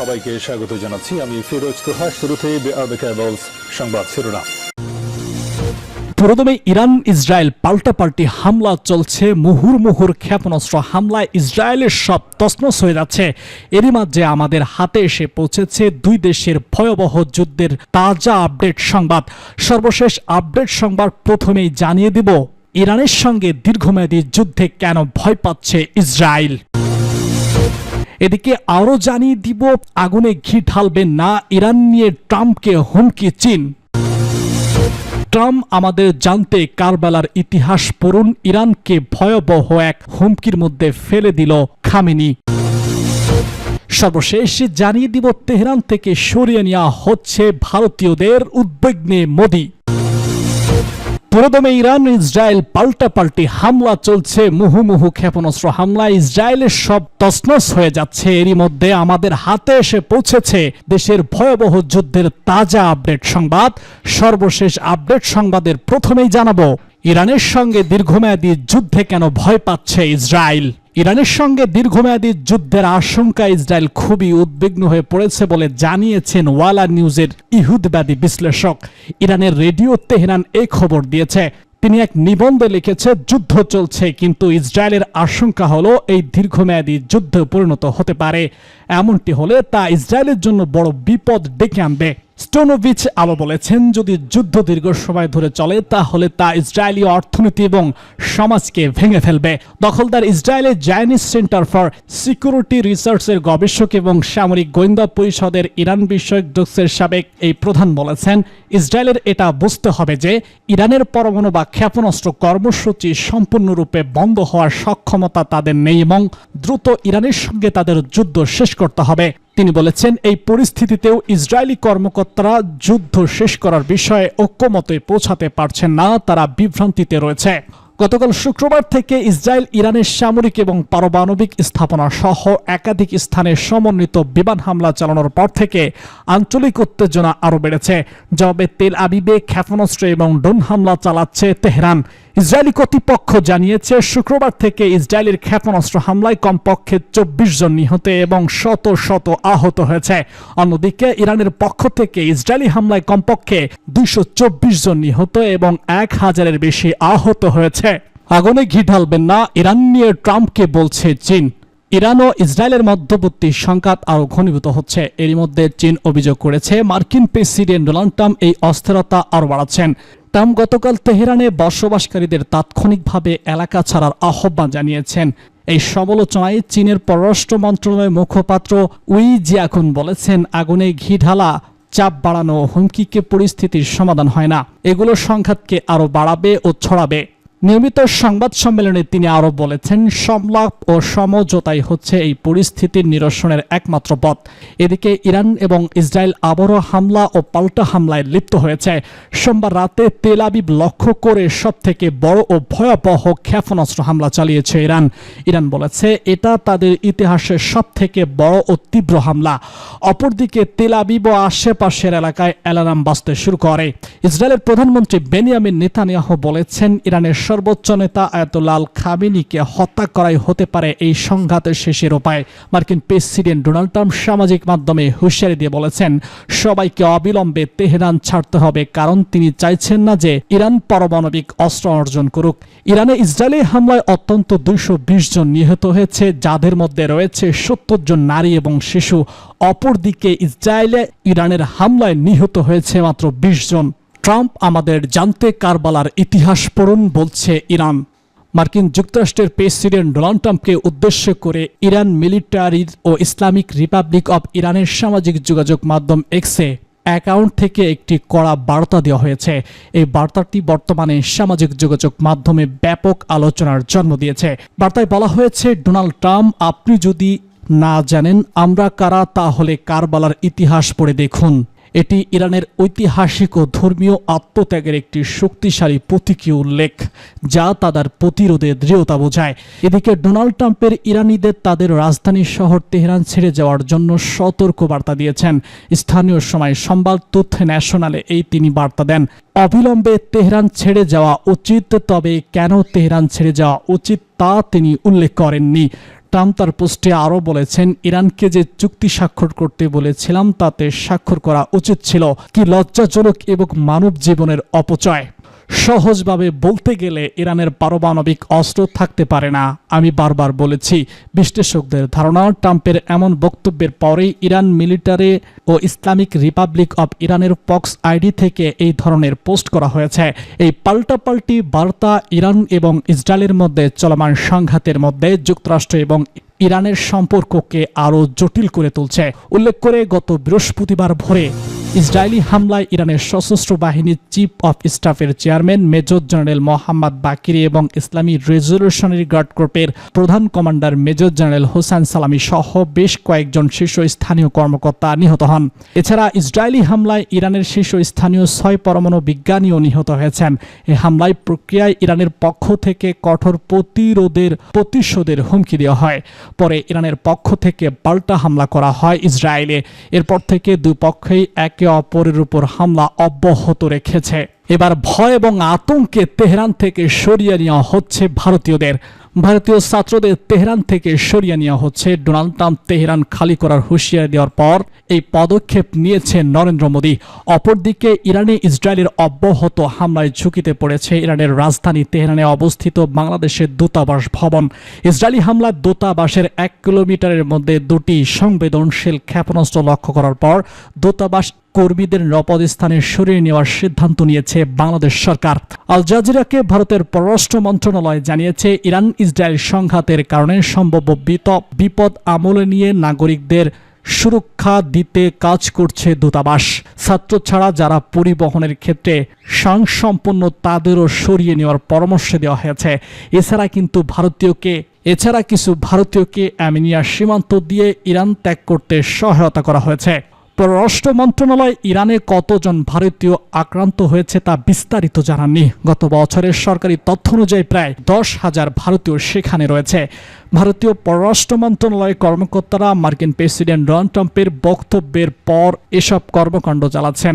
সবাইকে স্বাগত জানাচ্ছি। আমি ফিরোজ তোহা শুরুতে সংবাদ শিরোনাম। পুরোদমে ইরান ইসরায়েল পাল্টাপাল্টি হামলা চলছে। মুহুর মুহুর ক্ষেপণাস্ত্র হামলায় ইসরায়েলের সব তছনছ হয়ে যাচ্ছে। এরই মাঝে আমাদের হাতে এসে পৌঁছেছে দুই দেশের ভয়াবহ যুদ্ধের তাজা আপডেট সংবাদ। সর্বশেষ আপডেট সংবাদ প্রথমেই জানিয়ে দিব, ইরানের সঙ্গে দীর্ঘমেয়াদী যুদ্ধে কেন ভয় পাচ্ছে ইসরায়েল? এদিকে আরও জানিয়ে দিব, আগুনে ঘি ঢালবেন না ইরান নিয়ে ট্রাম্পকে হুমকি চীন। ট্রাম্প আমাদের জানতে কারবালার ইতিহাস পড়ুন, ইরানকে ভয়াবহ এক হুমকির মধ্যে ফেলে দিল খামেনি। সর্বশেষ জানিয়ে দিব, তেহরান থেকে সরিয়ে নেওয়া হচ্ছে ভারতীয়দের উদ্বিগ্নে মোদী। পুরোদমে ইরান ইসরায়েল পাল্টাপাল্টি হামলা চলছে মুহুমুহু ক্ষেপণাস্ত্র হামলা ইসরায়েলের সব তসনস হয়ে যাচ্ছে। এরই মধ্যে আমাদের হাতে এসে পৌঁছেছে দেশের ভয়াবহ যুদ্ধের তাজা আপডেট সংবাদ। সর্বশেষ আপডেট সংবাদের প্রথমেই জানাব, ইরানের সঙ্গে দীর্ঘমেয়াদী যুদ্ধে কেন ভয় পাচ্ছে ইসরায়েল? ইরানের সঙ্গে দীর্ঘমেয়াদী যুদ্ধের আশঙ্কা ইসরায়েল খুবই উদ্বিগ্ন হয়ে পড়েছে বলে জানিয়েছেন ওয়ালা নিউজের ইহুদবাদী বিশ্লেষক। ইরানের রেডিও তেহরান এই খবর দিয়েছে। তিনি এক নিবন্ধে লিখেছে, যুদ্ধ চলছে, কিন্তু ইসরায়েলের আশঙ্কা হলো এই দীর্ঘমেয়াদী যুদ্ধে পরিণত হতে পারে। এমনটি হলে তা ইসরায়েলের জন্য বড় বিপদ ডেকে আনবে। স্টোনোভিচ আরও বলেছেন, যদি যুদ্ধ দীর্ঘ সময় ধরে চলে, তাহলে তা ইসরায়েলি অর্থনীতি এবং সমাজকে ভেঙে ফেলবে। দখলদার ইসরায়েলের জায়নিস সেন্টার ফর সিকিউরিটি রিসার্চের গবেষক এবং সামরিক গোয়েন্দা পরিষদের ইরান বিষয়ক ডেস্কের সাবেক এই প্রধান বলেছেন, ইসরায়েলের এটা বুঝতে হবে যে ইরানের পরমাণু বা ক্ষেপণাস্ত্র কর্মসূচি সম্পূর্ণরূপে বন্ধ হওয়ার সক্ষমতা তাদের নেই এবং দ্রুত ইরানের সঙ্গে তাদের যুদ্ধ শেষ করতে হবে। তিনি বলেছেন, এই পরিস্থিতিতেও ইসরায়েলি কর্মকর্তারা যুদ্ধ শেষ করার বিষয়ে ঐক্যমতে পৌঁছাতে পারছেন না, তারা বিভ্রান্তিতে রয়েছে। গতকাল শুক্রবার থেকে ইসরায়েল, ইরানের সামরিক এবং পারমাণবিক স্থাপনা সহ একাধিক স্থানে সমন্বিত বিমান হামলা চালানোর পর থেকে আঞ্চলিক উত্তেজনা আরও বেড়েছে। জবাবে তেল আবিবে ক্ষেপণাস্ত্র এবং ড্রোন হামলা চালাচ্ছে তেহরান। ইসরায়েলি কর্তৃপক্ষ জানিয়েছে, শুক্রবার থেকে ইসরায়েলের ক্ষেপণাস্ত্র হামলায় কমপক্ষে চব্বিশ জন নিহত এবং শত শত আহত হয়েছে। অন্যদিকে, ইরানের পক্ষ থেকে ইসরায়েলি হামলায় কমপক্ষে দুইশো চব্বিশ জন নিহত এবং এক হাজারের বেশি আহত হয়েছে। আগুনে ঘি ঢালবেন না, ইরান নিয়ে ট্রাম্পকে বলছে চীন। ইরান ও ইসরায়েলের মধ্যবর্তী সংঘাত আরও ঘনীভূত হচ্ছে। এরই মধ্যে চীন অভিযোগ করেছে, মার্কিন প্রেসিডেন্ট ডোনাল্ড ট্রাম্প এই অস্থিরতা আরও বাড়াচ্ছেন। ট্রাম্প গতকাল তেহরানে বসবাসকারীদের তাৎক্ষণিকভাবে এলাকা ছাড়ার আহ্বান জানিয়েছেন। এই সমালোচনায় চীনের পররাষ্ট্র মন্ত্রণালয়ের মুখপাত্র উই জিয়াখুন বলেছেন, আগুনে ঘি ঢালা, চাপ বাড়ানো, হুমকিকে পরিস্থিতির সমাধান হয় না। এগুলো সংঘাতকে আরও বাড়াবে ও ছড়াবে। নিয়মিত সংবাদ সম্মেলনে তিনি আরও বলেছেন, সংলাপ ও সমঝোতাই হচ্ছে এই পরিস্থিতির নিরসনের একমাত্র পথ। এদিকে ইরান এবং ইসরায়েল আবারও হামলা ও পাল্টা হামলায় লিপ্ত হয়েছে। সোমবার রাতে তেল আবিব লক্ষ্য করে সব থেকে বড় ও ভয়াবহ ক্ষেপণাস্ত্র হামলা চালিয়েছে ইরান। ইরান বলেছে, এটা তাদের ইতিহাসের সব থেকে বড় ও তীব্র হামলা। অপরদিকে তেল আবিব ও আশেপাশের এলাকায় অ্যালার্ম বাজতে শুরু করে। ইসরায়েলের প্রধানমন্ত্রী বেনিয়ামিন নেতানিয়াহ বলেছেন, ইরানের সর্বোচ্চ নেতা আয়াতুল্লাহ আল খামিনিকে হত্যা করাই হতে পারে এই সংঘাতের শেষের উপায়। মার্কিন প্রেসিডেন্ট ডোনাল্ড ট্রাম্প সামাজিক মাধ্যমে হুঁশিয়ারি দিয়ে বলেছেন, সবাইকে অবিলম্বে তেহরান ছাড়তে হবে কারণ তিনি চাইছেন না যে ইরান পারমাণবিক অস্ত্র অর্জন করুক। ইরানে ইসরায়েলি হামলায় অত্যন্ত দুইশো বিশ জন নিহত হয়েছে, যাদের মধ্যে রয়েছে সত্তর জন নারী এবং শিশু। অপরদিকে ইসরায়েলে ইরানের হামলায় নিহত হয়েছে মাত্র বিশ জন। ট্রাম্প আমাদের জানতে কারবালার ইতিহাস পড়ুন বলছে ইরান। মার্কিন যুক্তরাষ্ট্রের প্রেসিডেন্ট ডোনাল্ড ট্রাম্পকে উদ্দেশ্য করে ইরান মিলিটারি ও ইসলামিক রিপাবলিক অব ইরানের সামাজিক যোগাযোগ মাধ্যম এক্সে অ্যাকাউন্ট থেকে একটি কড়া বার্তা দেওয়া হয়েছে। এই বার্তাটি বর্তমানে সামাজিক যোগাযোগ মাধ্যমে ব্যাপক আলোচনার জন্ম দিয়েছে। বার্তায় বলা হয়েছে, ডোনাল্ড ট্রাম্প, আপনি যদি না জানেন আমরা কারা, তাহলে কারবালার ইতিহাস পড়ে দেখুন। এটি ইরানের ঐতিহাসিক ও ধর্মীয় আত্মত্যাগের একটি শক্তিশালী প্রতীকীয় উল্লেখ, যা তাদের প্রতিরোধে দৃঢ়তা বোঝায়। এদিকে ডোনাল্ড ট্রাম্পের ইরানিদের তাদের রাজধানী শহর তেহরান ছেড়ে যাওয়ার জন্য সতর্ক বার্তা দিয়েছেন। স্থানীয় সময় সংবাদ তথ্য ন্যাশনালে এই তিনি বার্তা দেন। অবিলম্বে তেহরান ছেড়ে যাওয়া উচিত, তবে কেন তেহরান ছেড়ে যাওয়া উচিত তা তিনি উল্লেখ করেননি। ট্রাম্প তার পোস্টে আরও বলেছেন, ইরানকে যে চুক্তি স্বাক্ষর করতে বলেছিলাম, তাতে স্বাক্ষর করা উচিত ছিল। কি লজ্জাজনক এবং মানব জীবনের অপচয়। সহজভাবে বলতে গেলে ইরানের পারমাণবিক অস্ত্র থাকতে পারে না। আমি বারবার বলেছি, বিশ্লেষকদের ধারণা, ট্রাম্পের এমন বক্তব্যের পরেই ইরান মিলিটারি ও ইসলামিক রিপাবলিক অব ইরানের পক্স আইডি থেকে এই ধরনের পোস্ট করা হয়েছে। এই পাল্টাপাল্টি বার্তা ইরান এবং ইসরায়েলের মধ্যে চলমান সংঘাতের মধ্যে যুক্তরাষ্ট্র এবং ইরানের সম্পর্ককে আরও জটিল করে তুলছে। উল্লেখ করে গত বৃহস্পতিবার ভোরে ইসরায়েলি হামলায় ইরানের সশস্ত্র বাহিনীর চিফ অফ স্টাফের chairman, major general Mohammad Bagheri এবং ইসলামী রেজলিউশনারি গার্ড গ্রুপের প্রধান কমান্ডার, মেজর জেনারেল হোসেন সালামি সহ বেশ কয়েকজন শীর্ষস্থানীয় কর্মকর্তা নিহত হন। এছাড়া ইসরায়েলি হামলায় ইরানের শীর্ষস্থানীয় ছয় পরমাণু বিজ্ঞানীও নিহত হয়েছেন। এ হামলায় প্রক্রিয়ায় ইরানের পক্ষ থেকে কঠোর প্রতিরোধের প্রতিশোধের হুমকি দেওয়া হয়। পরে ইরানের পক্ষ থেকে পাল্টা হামলা করা হয় ইসরায়েলে। এরপর থেকে দুই পক্ষই একে অপরের উপর হামলা অব্যাহত রেখেছে। এবার ভয় এবং আতঙ্কে তেহরান থেকে সরিয়ে নেওয়া হচ্ছে ভারতীয়দের। ভারতীয় ছাত্রদের তেহরান থেকে সরিয়ে নেওয়া হচ্ছে। ডোনাল্ড ট্রাম্প তেহরান খালি করার হুঁশিয়ারি দেওয়ার পর এই পদক্ষেপ নিয়েছে নরেন্দ্র মোদী। অপরদিকে ইরানে ইসরায়েলের অব্যাহত হামলায় ঝুঁকিতে পড়েছে ইরানের রাজধানী তেহরানে অবস্থিত বাংলাদেশের দূতাবাস ভবন। ইসরায়েলি হামলায় দূতাবাসের এক কিলোমিটারের মধ্যে দুটি সংবেদনশীল ক্ষেপণাস্ত্র লক্ষ্য করার পর দূতাবাস কর্মীদের নিরাপদ স্থানে সরিয়ে নেওয়ার সিদ্ধান্ত নিয়েছে বাংলাদেশ সরকার। আল জাজিরাকে ভারতের পররাষ্ট্র মন্ত্রণালয় জানিয়েছে, ইরান ইসরায়েল সংঘাতের কারণে সম্ভাব্য বিপদ আমলে নিয়ে নাগরিকদের সুরক্ষা দিতে কাজ করছে দূতাবাস। ছাত্র ছাড়া যারা পরিবহনের ক্ষেত্রে স্বয়ংসম্পন্ন তাদেরও সরিয়ে নেওয়ার পরামর্শ দেওয়া হয়েছে। এছাড়া কিন্তু ভারতীয়কে, এছাড়া কিছু ভারতীয়কে অ্যামিনিয়া সীমান্ত দিয়ে ইরান ত্যাগ করতে সহায়তা করা হয়েছে। পররাষ্ট্র মন্ত্রণালয় ইরানে কতজন ভারতীয় আক্রান্ত হয়েছে তা বিস্তারিত জানাননি। গত বছরের সরকারি তথ্য অনুযায়ী প্রায় দশ হাজার ভারতীয় সেখানে রয়েছে। ভারতীয় পররাষ্ট্র মন্ত্রণালয়ের কর্মকর্তারা মার্কিন প্রেসিডেন্ট ডোনাল্ড ট্রাম্পের বক্তব্যের পর এসব কর্মকাণ্ড চালাচ্ছেন।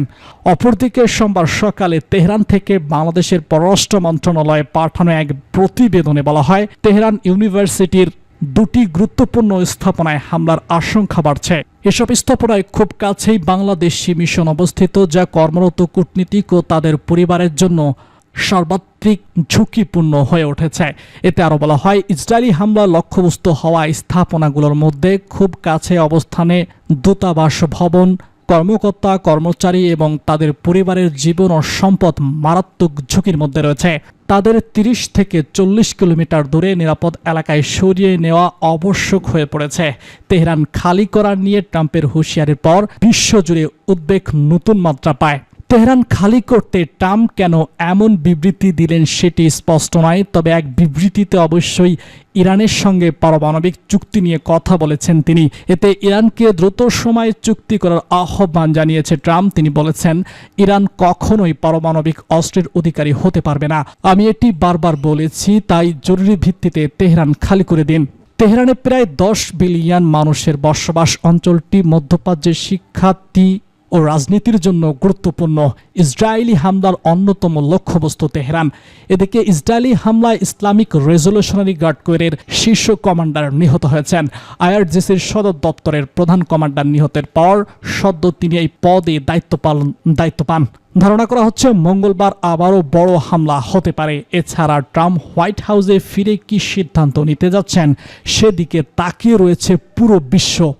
অপরদিকে সোমবার সকালে তেহরান থেকে বাংলাদেশের পররাষ্ট্র মন্ত্রণালয়ে পাঠানো এক প্রতিবেদনে বলা হয়, তেহরান ইউনিভার্সিটির দুটি গুরুত্বপূর্ণ স্থাপনায় হামলার আশঙ্কা বাড়ছে। এসব স্থাপনায় খুব কাছেই বাংলাদেশি মিশন অবস্থিত, যা কর্মরত কূটনীতিক ও তাদের পরিবারের জন্য সর্বাত্রিক ঝুঁকিপূর্ণ হয়ে উঠেছে। এতে আরও বলা হয়, ইসরায়েলি হামলা লক্ষ্যবস্তু হওয়া স্থাপনাগুলোর মধ্যে খুব কাছে অবস্থানে দূতাবাস ভবন, কর্মকর্তা, কর্মচারী এবং তাদের পরিবারের জীবন ও সম্পদ মারাত্মক ঝুঁকির মধ্যে রয়েছে। তাদের ৩০ থেকে চল্লিশ কিলোমিটার দূরে নিরাপদ এলাকায় সরিয়ে নেওয়া আবশ্যক হয়ে পড়েছে। তেহরান খালি করা নিয়ে ট্রাম্পের হুঁশিয়ারির পর বিশ্বজুড়ে উদ্বেগ নতুন মাত্রা পায়। তেহরান খালি করতে ট্রাম্প কেন এমন বিবৃতি দিলেন সেটি স্পষ্ট নয়, তবে এক বিবৃতিতে অবশ্যই ইরানের সঙ্গে পারমাণবিক চুক্তি নিয়ে কথা বলেছেন তিনি। এতে ইরানকে দ্রুত সময়ে চুক্তি করার আহ্বান জানিয়েছে ট্রাম্প। তিনি বলেছেন, ইরান কখনোই পারমাণবিক অস্ত্রের অধিকারী হতে পারবে না। আমি এটি বারবার বলেছি, তাই জরুরি ভিত্তিতে তেহরান খালি করে দিন। তেহরানে প্রায় দশ বিলিয়ন মানুষের বসবাস অঞ্চলটি মধ্যপ্রাচ্যের শিক্ষার্থী ও রাজনীতির জন্য গুরুত্বপূর্ণ ইসরায়েলি হামলার অন্যতম লক্ষ্যবস্তু তেহরান। এদিকে ইসরায়েলি হামলায় ইসলামিক রেজলিউশনারি গার্ড কোরের শীর্ষ কমান্ডার নিহত হয়েছেন। আইআরজিসির সদর দপ্তরের প্রধান কমান্ডার নিহতের পর সদ্য তিনি এই পদে দায়িত্ব পালন, দায়িত্ব পান। ধারণা করা হচ্ছে মঙ্গলবার আবারও বড় হামলা হতে পারে। এছাড়া ট্রাম্প হোয়াইট হাউসে ফিরে কি সিদ্ধান্ত নিতে যাচ্ছেন, সেদিকে তাকিয়ে রয়েছে পুরো বিশ্ব